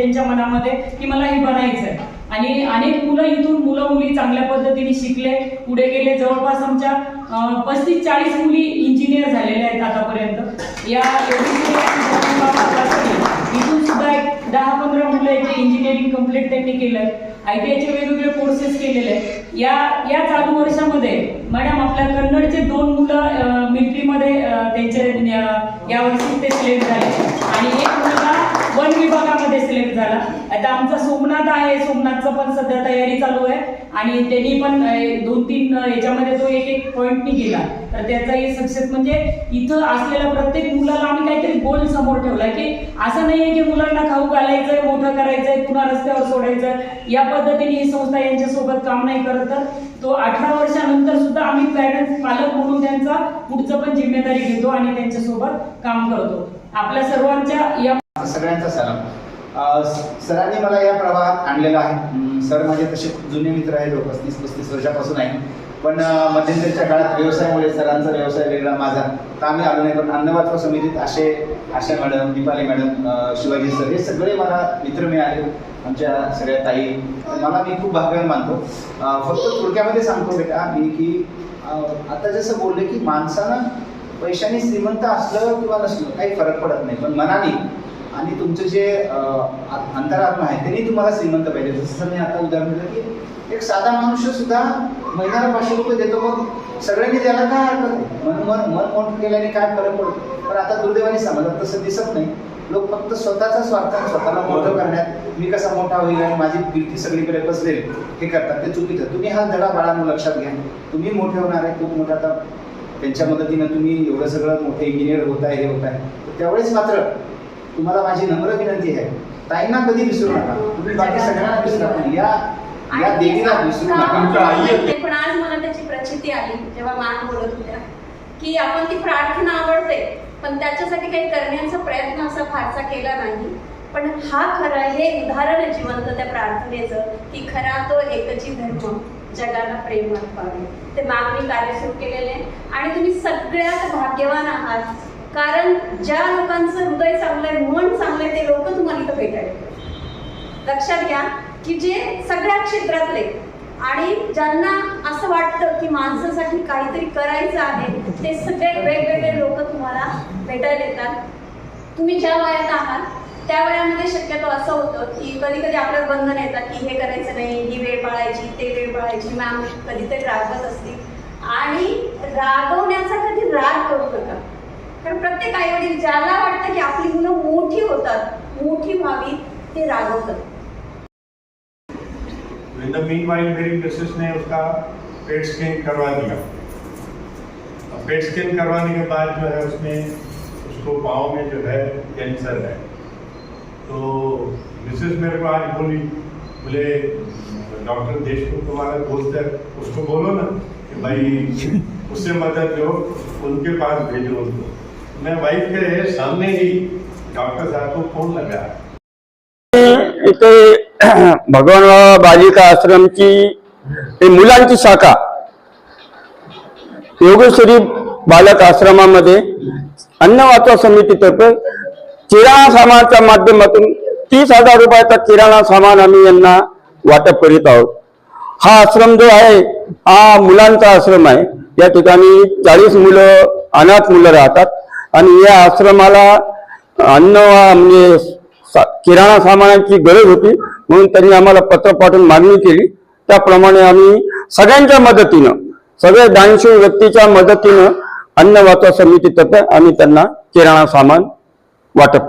त्यांच्या मनामध्ये की मला हे बनायचं आहे आणि अनेक मुलं इथून मुलं मुली चांगल्या पद्धतीने शिकले. पुढे गेले जवळपास आमच्या पस्तीस चाळीस मुली इंजिनियर झालेल्या आहेत आतापर्यंत. या इथून सुद्धा एक दहा पंधरा मुलं आहेत जे इंजिनिअरिंग कंप्लीट त्यांनी केलं आय टी आयचे वेगवेगळे कोर्सेस केलेले आहेत. या या चालू वर्षामध्ये मॅडम आपल्या कन्नडचे दोन मुलं मिलिटरीमध्ये त्यांचे यावर्षी ते सिलेक्ट झाले. आणि एक मुलगा वन विभागामध्ये सिलेक्ट झाला. आता आमचा सोमनाथ आहे. सोमनाथचं पण सध्या तयारी चालू आहे. आणि त्यांनी पण दोन तीन याच्यामध्ये तो एक एक पॉईंटनी गेला. तर त्याचाही सक्सेस म्हणजे इथं असलेल्या प्रत्येक मुलाला आम्ही काहीतरी गोल समोर ठेवला की असं नाहीये की मुलांना खाऊ घालायचंय मोठं करायचंय पुन्हा रस्त्यावर सोडायचं या पद्धतीने ही संस्था यांच्यासोबत काम नाही करत तर तो अठरा वर्षानंतर सुद्धा आम्ही पॅरेंट्स पालक म्हणून त्यांचा पुढचं पण जिम्मेदारी घेतो आणि त्यांच्यासोबत काम करतो. आपल्या सर्वांच्या या सगळ्यांचा सलाम. स- सरांनी मला या प्रवाहात आणलेलं आहे. सर माझे तसे खूप जुने मित्र आहेत जवळपास पस्तीस पस्तीस वर्षापासून आहे. पण मध्यंतरीच्या काळात व्यवसायामुळे सरांचा व्यवसाय वेगळा माझा. तर आम्ही आलो नाही पण अन्नवाचवा समितीत आशे Asha madam Deepali madam Shivaji sir हे सगळे मला मित्र मिळाले आमच्या सगळ्या ताई. मला मी खूप भाग्यवान मानतो. फक्त थोडक्यामध्ये सांगतो बेटा मी की आता जसं बोलले की माणसानं पैशाने श्रीमंत असलं किंवा नसलं काही फरक पडत नाही. पण मनाने आणि तुमचं जे आ- अंतरात्मा आहे त्यांनी तुम्हाला श्रीमंत पाहिजे. जसं मी आता उदाहरण दिलं की एक साधा मनुष्य सुद्धा महिन्याला पाचशे रुपये देतो मग सगळ्यांनी त्याला काय हरकत मन मन मन मोठं केल्याने काय फरक पडतो? पण आता दुर्दैवाने समाजात तसं दिसत नाही. लोक फक्त स्वतःचा स्वार्थ स्वतःला मोठं करण्यात मी कसा मोठा होईल आणि माझी कीर्ती सगळीकडे पसरेल हे करतात ते चुकीचं तुम्ही हा धडा बाळांनो लक्षात घ्या. तुम्ही मोठे होणार आहे खूप मोठा आता त्यांच्या मदतीनं तुम्ही एवढं सगळं मोठे इंजिनियर होत आहे हे होत आहे. त्यावेळेस मात्र तुम्हाला माझी नम्र विनंती आहे. ताईंना कधी विसरू नका. तुम्ही बाकी सगळ्यांना विसरा पण या या देवीला विसरू का- नका. पण आज मला त्याची प्रचिती आली जेव्हा मान बोलत होत्या की आपण ती प्रार्थना आवडते पण त्याच्यासाठी काही करण्याचा प्रयत्न असा फारसा केला नाही. पण हा खरा हे उदाहरण आहे जिवंत त्या प्रार्थनेचं की खरा तो एकची धर्म जगाला प्रेमात पावे ते मागणी कार्य सुरू केलेले. आणि तुम्ही सगळ्यात भाग्यवान आहात. कारण ज्या लोकांचं हृदय चांगलं आहे मन चांगलं आहे ते लोक तुम्हाला इथं भेटायला लक्षात घ्या की जे सगळ्या क्षेत्रातले आणि ज्यांना असं वाटतं की माणसासाठी काहीतरी करायचं आहे ते सगळे वेगवेगळे लोक तुम्हाला भेटायला येतात. तुम्ही ज्या वयात आहात त्या वयामध्ये शक्यतो असं होतं की कधी कधी आपल्याला बंधन येतात की हे करायचं नाही ही वेळ पाळायची ते वेळ पाळायची मॅम कधीतरी रागवत असतील. आणि रागवण्याचा कधी राग करू नका. प्रत्येक आईवडील ज्याला वाटतं की आपली मुलं मोठी होतात, मोठी व्हावी, ते रागवतात. इन द मीन वाइल मेरी मिसेस ने उसका पेट स्कैन करवा दिया. अब पेट स्कैन करवाने के बाद जो है उसको पाँव में जो है कैंसर है. तो मिसेस मेरे को आज बोली, बोले, डॉक्टर देशमुख उसको बोलो ना कि भाई, उससे मदद लो, उनके पास भेजो उनको. मैं वाइफ के सामने ही डॉक्टर साहब को फोन लगाया इथे भगवान बालिका आश्रमची मुलांची शाखा योगेश्वरी बालक आश्रमामध्ये अन्न वाचवा समितीतर्फे किराणा सामानच्या माध्यमातून तीस हजार रुपयाचा किराणा सामान आम्ही यांना वाटप करीत आहोत. हा आश्रम जो आहे हा मुलांचा आश्रम आहे. या ठिकाणी चाळीस मुलं अनाथ मुलं राहतात. आणि या आश्रमाला अन्न म्हणजे सा- किराणा सामानाची गरज होती. म्हणून त्यांनी आम्हाला पत्र पाठवून मागणी केली. त्याप्रमाणे आम्ही सगळ्यांच्या मदतीनं सगळे दानशूर व्यक्तीच्या मदतीनं अन्न वाचवा समितीतर्फे आम्ही त्यांना किराणा सामान वाटप केलं.